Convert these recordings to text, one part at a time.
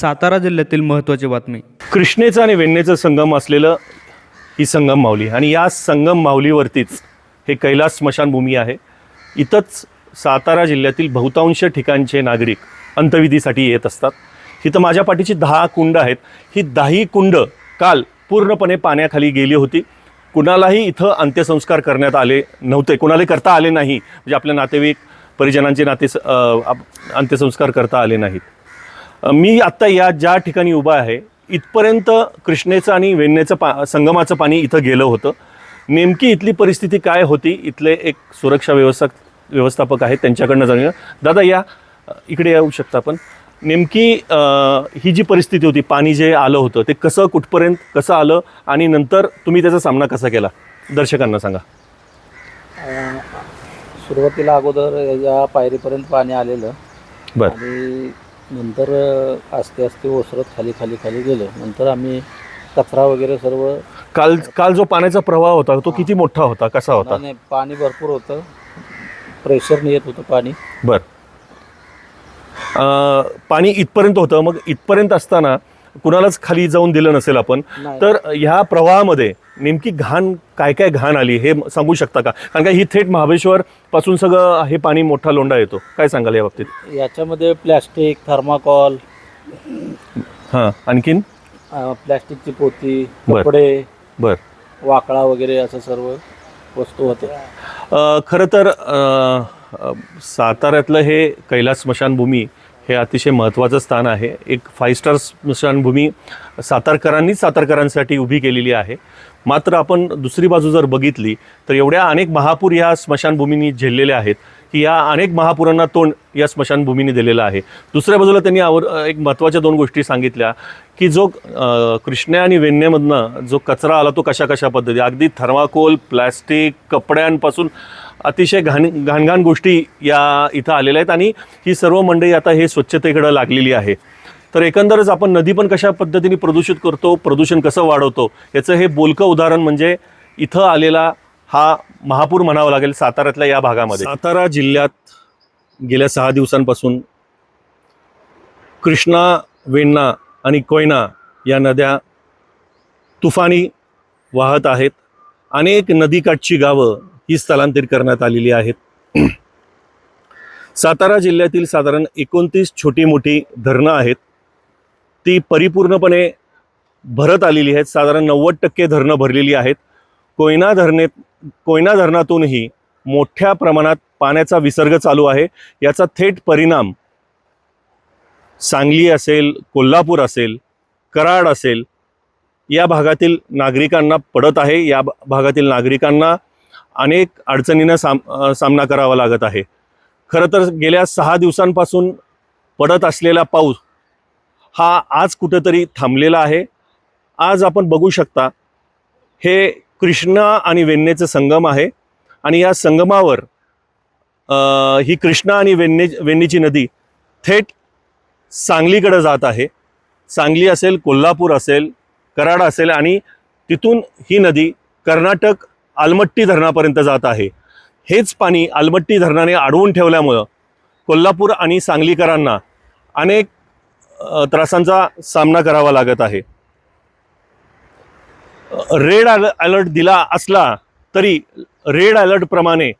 सातारा जिल्ह्यातील महत्त्वाची बातमी. कृष्णेचं आणि वेण्णेचं संगम असलेलं ही संगम माऊली. आणि या संगम माऊलीवरतीच हे कैलास स्मशानभूमी आहे. इथंच सातारा जिल्ह्यातील बहुतांश ठिकाणचे नागरिक अंत्यविधीसाठी येत असतात. इथं माझ्या पाठीची दहा कुंड आहेत. ही दहाही कुंड काल पूर्णपणे पाण्याखाली गेली होती. कुणालाही इथं अंत्यसंस्कार करण्यात आले नव्हते. कुणालाही करता आले नाही. म्हणजे आपल्या नातेवाईक परिजनांचे नाते आप- अंत्यसंस्कार करता आले नाहीत. मी आत्ता या ज्या ठिकाणी उभा आहे इथपर्यंत कृष्णेचं आणि वेण्णेचं पा संगमाचं पाणी इथं गेलं होतं. नेमकी इथली परिस्थिती काय होती? इथले एक सुरक्षा व्यवस्था व्यवस्थापक आहेत त्यांच्याकडनं जाणूया. दादा या इकडे येऊ शकता आपण. नेमकी ही जी परिस्थिती होती पाणी जे आलं होतं ते कसं कुठपर्यंत कसं आलं? आणि नंतर तुम्ही त्याचा सामना कसा केला? दर्शकांना सांगा. सुरुवातीला अगोदर या पायरीपर्यंत पाणी आलेलं. बरं. आणि नंतर आस्ते आस्ते ओसरत खाली खाली खाली गेलं. नंतर आम्ही कचरा वगैरे सर्व काल काल जो पाण्याचा प्रवाह होता तो किती मोठा होता कसा होता? नाही, पाणी भरपूर होतं. प्रेशरने येत होतं पाणी. बर. अं, पाणी इथपर्यंत होतं. मग इथपर्यंत असताना कुणालाच खाली जाऊन दिलं नसेल आपण. नाही. तर ह्या प्रवाहामध्ये नेमकी घाण काय काय घाण आली हे सांगू शकता का? कारण का ही थेट महाबळेश्वर पासून सगळं हे पाणी मोठा लोंढा येतो. काय सांगाल या बाबतीत? याच्यामध्ये प्लॅस्टिक थर्माकॉल हां आणखीन? अं, प्लॅस्टिकची पोती बरं. कपडे बर. वाकळा वगैरे असं सर्व वस्तू होते अ, खरं तर अ, अ, साताऱ्यातलं हे कैलास स्मशानभूमी हे अतिशय महत्त्वाचं स्थान आहे. एक फाईव्ह स्टार स्मशानभूमी सातारकरांनीच सातारकरांसाठी उभी केलेली आहे. मात्र आपण दुसरी बाजू जर बघितली तर एवढ्या अनेक महापूर या स्मशानभूमीनी झेललेले आहेत की या अनेक महापुरांना तोंड या स्मशानभूमीने दिलेलं आहे. दुसऱ्या बाजूला त्यांनी आवर एक महत्त्वाच्या दोन गोष्टी सांगितल्या की जो अ, कृष्ण्या आणि वेण्णेमधनं जो कचरा आला तो कशा कशा पद्धती अगदी थर्माकोल प्लॅस्टिक कपड्यांपासून अतिशय घाण घाणघाण गोष्टी या इथं आलेल्या आहेत आणि ही सर्व मंडळी आता हे स्वच्छतेकडं लागलेली आहे. तर एकंदरच आपण नदी पण कशा पद्धतीने प्रदूषित करतो प्रदूषण कसं वाढवतो याचं हे बोलकं उदाहरण म्हणजे इथं आलेला हा महापूर म्हणावा लागेल साताऱ्यातल्या या भागामध्ये. सातारा जिल्ह्यात गेल्या सहा दिवसांपासून कृष्णा वेण्णा आणि कोयना या नद्या तुफानी वाहत आहेत. अनेक नदीकाठची गावं ही स्थलांतरित करण्यात आलेली आहेत. सातारा जिल्ह्यातील साधारण एकोणतीस छोटी मोठी धरणं आहेत. ती परिपूर्णपणे भरत आलेली आहेत. साधारण नव्वद टक्के धरणं भरलेली आहेत. कोयना धरणे कोयना धरणातूनही मोठ्या प्रमाणात पाण्याचा विसर्ग चालू आहे. याचा थेट परिणाम सांगली असेल कोल्हापूर असेल कराड असेल या भागातील नागरिकांना पडत आहे. या भागातील नागरिकांना अनेक अडचणींना साम सामना करावा लागत आहे. खरं तर गेल्या सहा दिवसांपासून पडत असलेला पाऊस हा आज कुठंतरी थांबलेला आहे. आज आपण बघू शकता हे कृष्णा आणि वेण्णेचं संगम आहे आणि या संगमावर ही कृष्णा आणि वेण्णे वेण्णीची नदी थेट सांगलीकडं जात आहे. सांगली असेल कोल्हापूर असेल कराड असेल आणि तिथून ही नदी कर्नाटक आलमट्टी धरणापर्यंत जात आहे. हेच पाणी आलमट्टी धरणाने अडवून ठेवल्यामुळं कोल्हापूर आणि सांगलीकरांना अनेक त्रासांचा सामना करावा लागत आहे. रेड अलर्ट दिला असला तरी रेड अलर्टप्रमाणे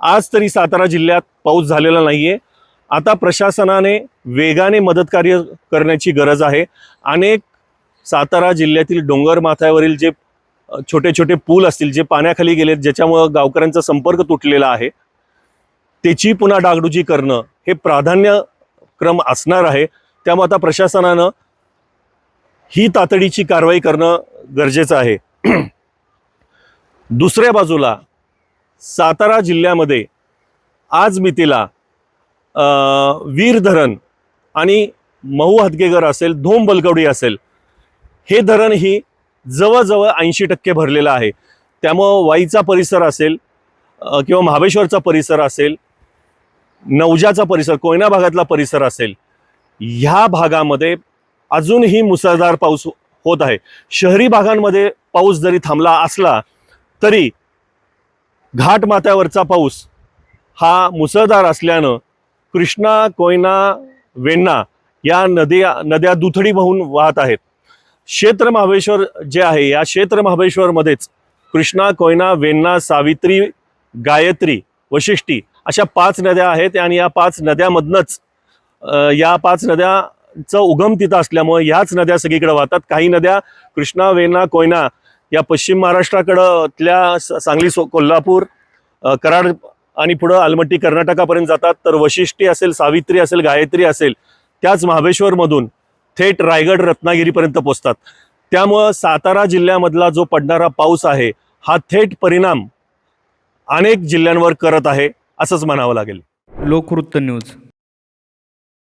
आज तरी सातारा जिल्ह्यात पाऊस झालेला नाही आहे आता प्रशासनाने वेगाने मदतकार्य करण्याची गरज आहे. अनेक सातारा जिल्ह्यातील डोंगर माथ्यावरील जे छोटे छोटे पूल असतील जे पाण्याखाली गेलेत ज्याच्यामुळं गावकऱ्यांचा संपर्क तुटलेला आहे त्याची पुन्हा डागडुजी करणं हे प्राधान्यक्रम असणार आहे. त्यामुळे आता प्रशासनानं ही तातडीची कारवाई करणं गरजेचं आहे. दुसऱ्या बाजूला सातारा जिल्ह्यामध्ये आज मितीला वीर धरण आणि महू हदगेगर असेल धोम बलकवडी असेल हे धरण ही जवळजवळ ऐंशी टक्के भरलेलं आहे. त्यामुळं वाईचा परिसर असेल किंवा महाबळेश्वरचा परिसर असेल नवजाचा परिसर कोयना भागातला परिसर असेल ह्या भागामध्ये अजूनही मुसळधार पाऊस होत आहे. शहरी भागांमध्ये पाऊस जरी थांबला असला तरी घाटमाथ्यावरचा पाऊस हा मुसळधार असल्यानं कृष्णा कोयना वेण्णा या नद्या नद्या दुथडी वाहून वाहत आहेत. क्षेत्र महाबळेश्वर जे आहे या क्षेत्र महाबळेश्वरमध्येच कृष्णा कोयना वेण्णा सावित्री गायत्री वशिष्ठी अशा पाच नद्या आहेत आणि या पाच नद्यामधनंच या पाच नद्याचं उगम तिथं असल्यामुळे ह्याच नद्या सगळीकडे वाहतात. काही नद्या कृष्णा वेण्णा कोयना या पश्चिम महाराष्ट्राकडंतल्या स- सांगली सो कोल्हापूर कराड आणि पुढं आलमट्टी कर्नाटकापर्यंत जातात. तर वशिष्ठी असेल सावित्री असेल गायत्री असेल त्याच महाबळेश्वरमधून थेट रायगड रत्नागिरीपर्यंत पोचतात त्यामुळं सातारा जिल्ह्यामधला जो पडणारा पाऊस आहे हा थेट परिणाम अनेक जिल्ह्यांवर करत आहे असंच म्हणावं लागेल. लोकवृत्त न्यूज.